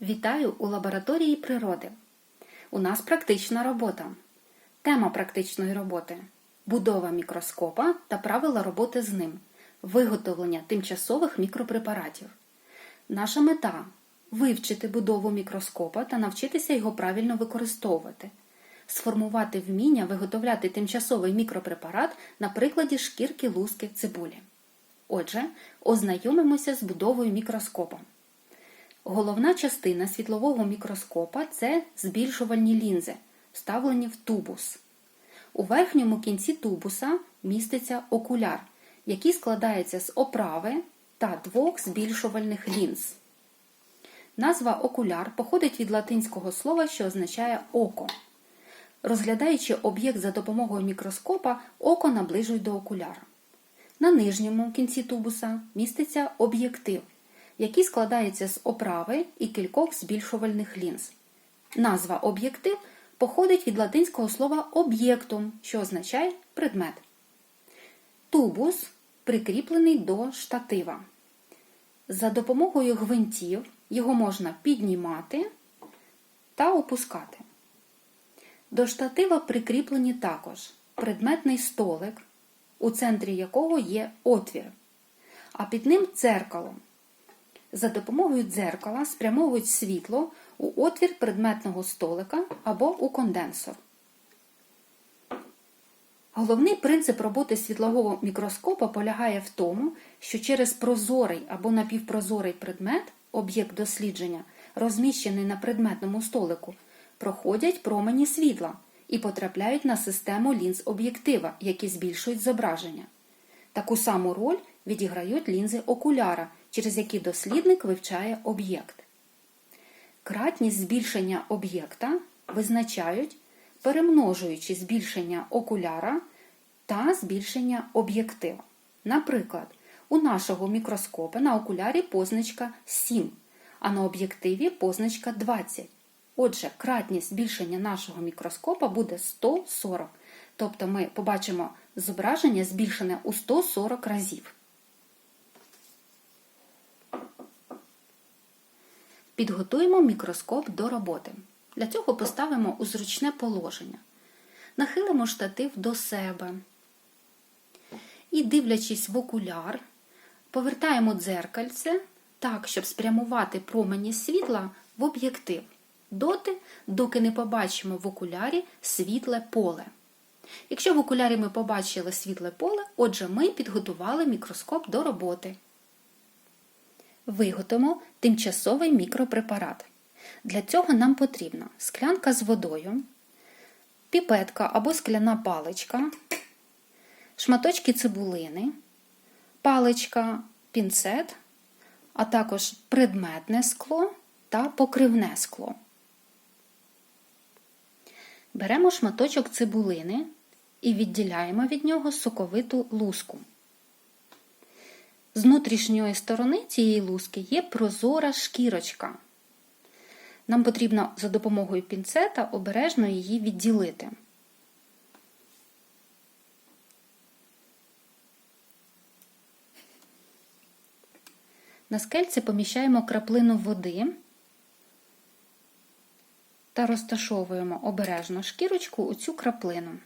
Вітаю у лабораторії природи. У нас практична робота. Тема практичної роботи будова мікроскопа та правила роботи з ним, виготовлення тимчасових мікропрепаратів. Наша мета вивчити будову мікроскопа та навчитися його правильно використовувати, сформувати вміння виготовляти тимчасовий мікропрепарат на прикладі шкірки луски цибулі. Отже, ознайомимося з будовою мікроскопа. Головна частина світлового мікроскопа це збільшувальні лінзи, вставлені в тубус. У верхньому кінці тубуса міститься окуляр, який складається з оправи та двох збільшувальних лінз. Назва окуляр походить від латинського слова, що означає око. Розглядаючи об'єкт за допомогою мікроскопа, око наближують до окуляра. На нижньому кінці тубуса міститься об'єктив, який складається з оправи і кількох збільшувальних лінз. Назва об'єктив походить від латинського слова об'єктум, що означає предмет. Тубус прикріплений до штатива. За допомогою гвинтів його можна піднімати та опускати. До штатива прикріплені також предметний столик, у центрі якого є отвір, а під ним дзеркало. За допомогою дзеркала спрямовують світло у отвір предметного столика або у конденсор. Головний принцип роботи світлового мікроскопа полягає в тому, що через прозорий або напівпрозорий предмет, об'єкт дослідження, розміщений на предметному столику, проходять промені світла і потрапляють на систему лінз об'єктива, які збільшують зображення. Таку саму роль відіграють лінзи окуляра, через які дослідник вивчає об'єкт. Кратність збільшення об'єкта визначають, перемножуючи збільшення окуляра та збільшення об'єктива. Наприклад, у нашого мікроскопа на окулярі позначка 7, а на об'єктиві позначка 20. Отже, кратність збільшення нашого мікроскопа буде 140, тобто ми побачимо зображення збільшене у 140 разів. Підготуємо мікроскоп до роботи. Для цього поставимо у зручне положення. Нахилимо штатив до себе. І, дивлячись в окуляр, повертаємо дзеркальце так, щоб спрямувати промені світла в об'єктив. Доти, доки не побачимо в окулярі світле поле. Якщо в окулярі ми побачили світле поле, отже, ми підготували мікроскоп до роботи. Виготовимо тимчасовий мікропрепарат. Для цього нам потрібна склянка з водою, піпетка або скляна паличка, шматочки цибулини, паличка, пінцет, а також предметне скло та покривне скло. Беремо шматочок цибулини і відділяємо від нього соковиту луску. З внутрішньої сторони цієї луски є прозора шкірочка. Нам потрібно за допомогою пінцета обережно її відділити. На скельці поміщаємо краплину води та розташовуємо обережно шкірочку у цю краплину.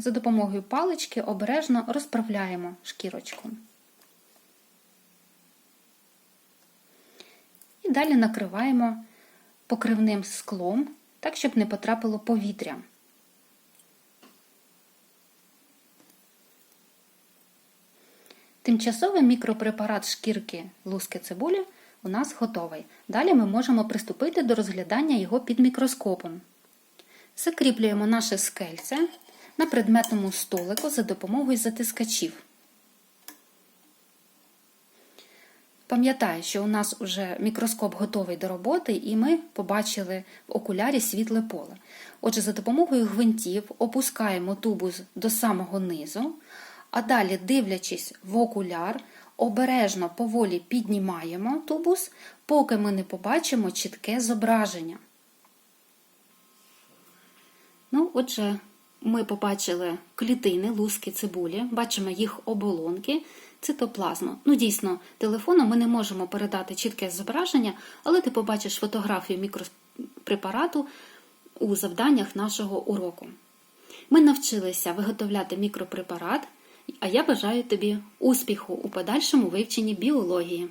За допомогою палички обережно розправляємо шкірочку. І далі накриваємо покривним склом, так, щоб не потрапило повітря. Тимчасовий мікропрепарат шкірки луски цибулі у нас готовий. Далі ми можемо приступити до розглядання його під мікроскопом. Закріплюємо наше скельце на предметному столику за допомогою затискачів. Пам'ятаю, що у нас вже мікроскоп готовий до роботи, і ми побачили в окулярі світле поле. Отже, за допомогою гвинтів опускаємо тубус до самого низу, а далі, дивлячись в окуляр, обережно поволі піднімаємо тубус, поки ми не побачимо чітке зображення. Ну, отже, ми побачили клітини, луски цибулі, бачимо їх оболонки, цитоплазму. Ну, дійсно, телефоном ми не можемо передати чітке зображення, але ти побачиш фотографію мікропрепарату у завданнях нашого уроку. Ми навчилися виготовляти мікропрепарат, а я бажаю тобі успіху у подальшому вивченні біології.